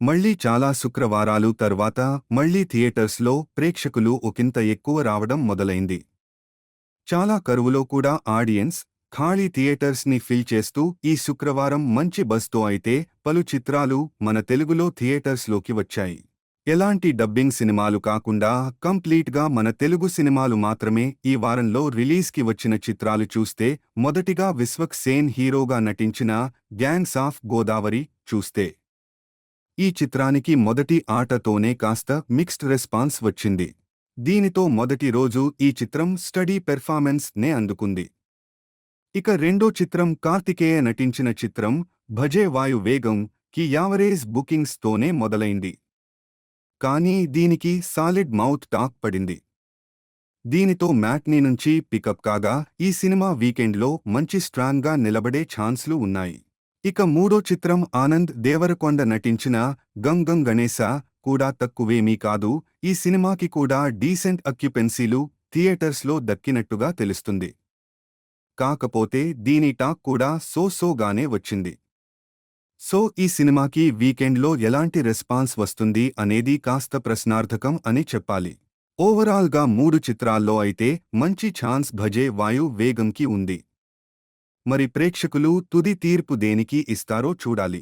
మళ్ళీ చాలా శుక్రవారాలు తర్వాత మళ్ళీ థియేటర్స్లో ప్రేక్షకులు ఒకంత ఎక్కువ రావడం మొదలైంది. చాలా కరువులో కూడా ఆడియన్స్ ఖాళీ థియేటర్స్ని ఫిల్ చేస్తూ ఈ శుక్రవారం మంచి బస్తో అయితే పలు చిత్రాలు మన తెలుగులో థియేటర్స్లోకి వచ్చాయి. ఎలాంటి డబ్బింగ్ సినిమాలు కాకుండా కంప్లీట్గా మన తెలుగు సినిమాలు మాత్రమే ఈ వారంలో రిలీజ్కి వచ్చిన చిత్రాలు చూస్తే మొదటిగా విశ్వక్ సేన్ హీరోగా నటించిన గ్యాంగ్స్ ఆఫ్ గోదావరి చూస్తే. ఈ చిత్రానికి మొదటి ఆటతోనే కాస్త మిక్స్డ్ రెస్పాన్స్ వచ్చింది. దీనితో మొదటి రోజు ఈ చిత్రం స్టడీ పెర్ఫార్మెన్స్ నే అందుకుంది. ఇక రెండో చిత్రం కార్తికేయ నటించిన చిత్రం భజే వాయు వేగం కి యావరేజ్ బుకింగ్స్ తోనే మొదలైంది. కానీ దీనికి సాలిడ్ మౌత్ టాక్ పడింది. దీనితో మ్యాట్నీ నుంచి పికప్ కాగా ఈ సినిమా వీకెండ్లో మంచి స్ట్రాంగ్గా నిలబడే ఛాన్స్లు ఉన్నాయి. ఇక మూడో చిత్రం ఆనంద్ దేవరకొండ నటించిన గంగం గంగ్ గణేశ కూడా తక్కువేమీ కాదు. ఈ సినిమాకి కూడా డీసెంట్ అక్యుపెన్సీలు థియేటర్స్లో దక్కినట్టుగా తెలుస్తుంది. కాకపోతే దీని టాక్ కూడా సో సోగానే వచ్చింది. సో ఈ సినిమాకి వీకెండ్లో ఎలాంటి రెస్పాన్స్ వస్తుంది అనేది కాస్త ప్రశ్నార్థకం అని చెప్పాలి. ఓవరాల్గా మూడు చిత్రాల్లో అయితే మంచి ఛాన్స్ భజే వాయు వేగంకి ఉంది. మరి ప్రేక్షకులు తుది తీర్పు దేనికి ఇస్తారో చూడాలి.